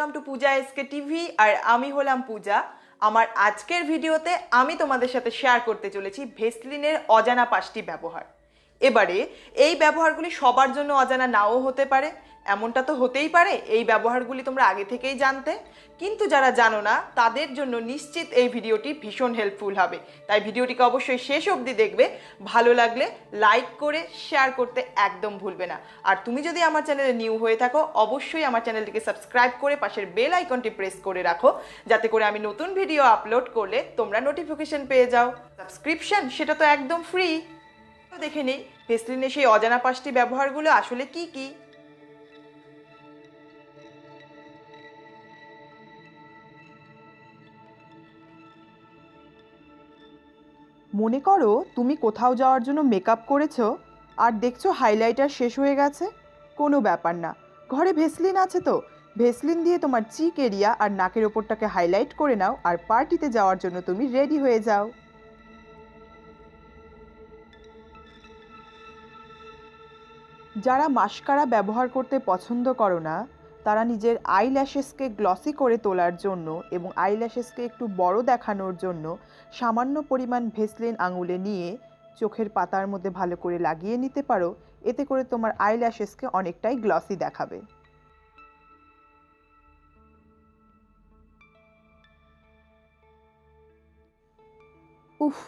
Welcome to Puja SK TV আর আমি হলাম পূজা। আমার আজকের ভিডিওতে আমি তোমাদের সাথে শেয়ার করতে চলেছি ভেসলিনের অজানা পাঁচটি ব্যবহার। এবারে এই ব্যবহারগুলি সবার জন্য অজানা নাও হতে পারে। এমনটা তো হতেই পারে, এই ব্যবহারগুলি তোমরা আগে থেকেই জানতে। কিন্তু যারা জানো না, তাদের জন্য নিশ্চিত এই ভিডিওটি ভীষণ হেল্পফুল হবে। তাই ভিডিওটিকে অবশ্যই শেষ অবধি দেখবে। ভালো লাগলে লাইক করে শেয়ার করতে একদম ভুলবে না। আর তুমি যদি আমার চ্যানেলে নিউ হয়ে থাকো, অবশ্যই আমার চ্যানেলটিকে সাবস্ক্রাইব করে পাশের বেল আইকনটি প্রেস করে রাখো। যাতে করে আমি নতুন ভিডিও আপলোড করলে তোমরা নোটিফিকেশন পেয়ে যাও। সাবস্ক্রিপশন সেটা তো একদম ফ্রি দেখে নেই ভেসলিনের সেই অজানা পাঁচটি ব্যবহারগুলো আসলে কি কি? মনে করো তুমি কোথাও যাওয়ার জন্য মেকআপ করেছ আর দেখছ হাইলাইটার শেষ হয়ে গেছে? কোনো ব্যাপার না। ঘরে ভেসলিন আছে তো। ভেসলিন দিয়ে তোমার চিক এরিয়া আর নাকের ওপরটাকে হাইলাইট করে নাও আর পার্টিতে যাওয়ার জন্য তুমি রেডি হয়ে যাও। যারা মাস্কারা ব্যবহার করতে পছন্দ করো না তারা নিজের আই ল্যাশেসকে গ্লসি করে তোলার জন্য এবং আই ল্যাশেসকে একটু বড় দেখানোর জন্য সামান্য পরিমাণ ভেসলিন আঙুলে নিয়ে চোখের পাতার মধ্যে ভালো করে লাগিয়ে নিতে পারো। এতে করে তোমার আই ল্যাশেসকে অনেকটাই গ্লসি দেখাবে। উফ,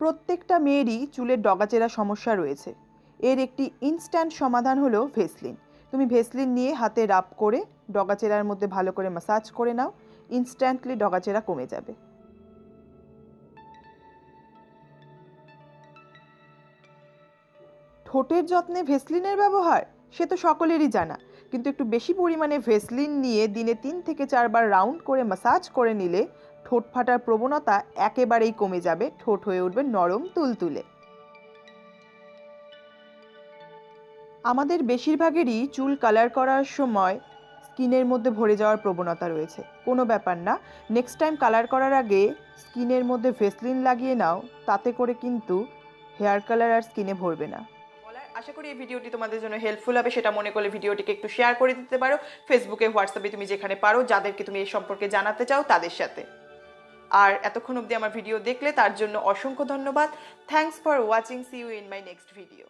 প্রত্যেকটা মেয়েরই চুলের ডগাচেরা সমস্যা রয়েছে। এর একটি ইনস্ট্যান্ট সমাধান হলো ভেসলিন। তুমি ভেসলিন নিয়ে হাতে রাব করে ডগাচেরার মধ্যে ভালো করে ম্যাসাজ করে নাও ইনস্ট্যান্টলি ডগাচেরা কমে যাবে। ঠোঁটের যত্নে ভেসলিনের ব্যবহার, সে তো সকলেরই জানা। কিন্তু একটু বেশি পরিমাণে ভেসলিন নিয়ে দিনে তিন থেকে চারবার রাউন্ড করে ম্যাসাজ করে নিলে ঠোঁট ফাটার প্রবণতা একেবারেই কমে যাবে, ঠোঁট হয়ে উঠবে নরম তুলতুলে। আমাদের বেশিরভাগেরই চুল কালার করার সময় স্কিনের মধ্যে ভরে যাওয়ার প্রবণতা রয়েছে। কোনো ব্যাপার না। নেক্সট টাইম কালার করার আগে স্কিনের মধ্যে ভেসলিন লাগিয়ে নাও। তাতে করে কিন্তু হেয়ার কালার আর স্কিনে ভরবে না। আশা করি এই ভিডিওটি তোমাদের জন্য হেল্পফুল হবে। সেটা মনে করলে ভিডিওটিকে একটু শেয়ার করে দিতে পারো। ফেসবুকে হোয়াটসঅ্যাপে তুমি যেখানে পারো, যাদেরকে তুমি এই সম্পর্কে জানাতে চাও তাদের সাথে। আর এতক্ষণ অবধি আমার ভিডিও দেখলে তার জন্য অসংখ্য ধন্যবাদ। Thanks for watching see you in my next video